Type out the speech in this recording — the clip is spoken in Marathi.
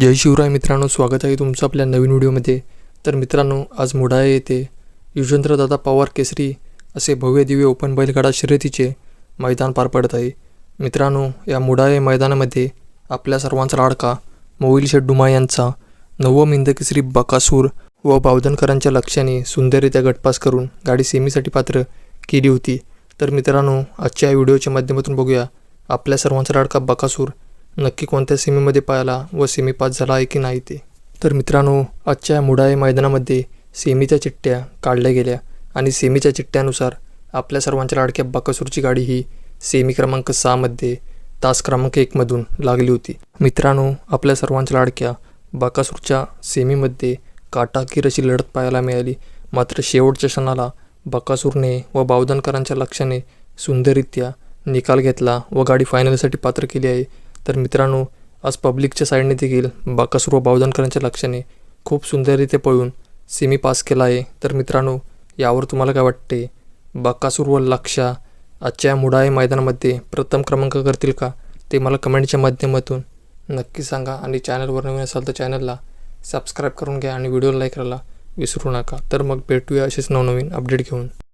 जय शिवराय मित्रांनो स्वागत आहे तुमचं आपल्या नवीन व्हिडिओमध्ये. तर मित्रांनो आज मुडाळे येथे युजवेंद्रदादा पवार केसरी असे भव्य दिव्य ओपन बैलगाडा शर्यतीचे मैदान पार पडत आहे. मित्रांनो या मुडाळे मैदानामध्ये आपल्या सर्वांचा लाडका मोविल शेड्डुमा यांचा नवम इंदकेसरी बकासूर व बावधनकरांच्या लक्ष्याने सुंदररित्या गटपास करून गाडी सेमीसाठी पात्र केली होती. तर मित्रांनो आजच्या या व्हिडिओच्या माध्यमातून बघूया. आपल्या सर्वांचा लाडका बकासूर नक्की कोणत्या सेमीमध्ये पाहिला व सेमी पास झाला आहे की नाही ते? तर मित्रांनो आजच्या या मुडाळे मैदानामध्ये सेमीच्या चिठ्ठ्या काढल्या गेल्या आणि सेमीच्या चिठ्ठ्यानुसार आपल्या सर्वांच्या लाडक्या बाकासूरची गाडी ही सेमी क्रमांक सहामध्ये तास क्रमांक एकमधून लागली होती. मित्रांनो आपल्या सर्वांच्या लाडक्या बकासूरच्या सेमीमध्ये काटाकीर अशी लढत पाहायला मिळाली. मात्र शेवटच्या क्षणाला बकासूरने व बावधनकरांच्या लक्षाने सुंदररित्या निकाल घेतला व गाडी फायनलसाठी पात्र केली आहे. तर मित्रांनो आज पब्लिकच्या साईडने देखील बाकासूर व बावधनकरांच्या लक्षाने खूप सुंदररित्या पळून सेमी पास केला आहे. तर मित्रांनो यावर तुम्हाला काय वाटते? बाकासूर व लक्षा आजच्या या मुडाळे मैदानामध्ये प्रथम क्रमांक करतील का? ते मला कमेंटच्या माध्यमातून नक्की सांगा आणि चॅनलवर नवीन असाल तर चॅनलला सबस्क्राईब करून घ्या आणि व्हिडिओला लाईक करायला विसरू नका. तर मग भेटूया असेच नवनवीन अपडेट घेऊन.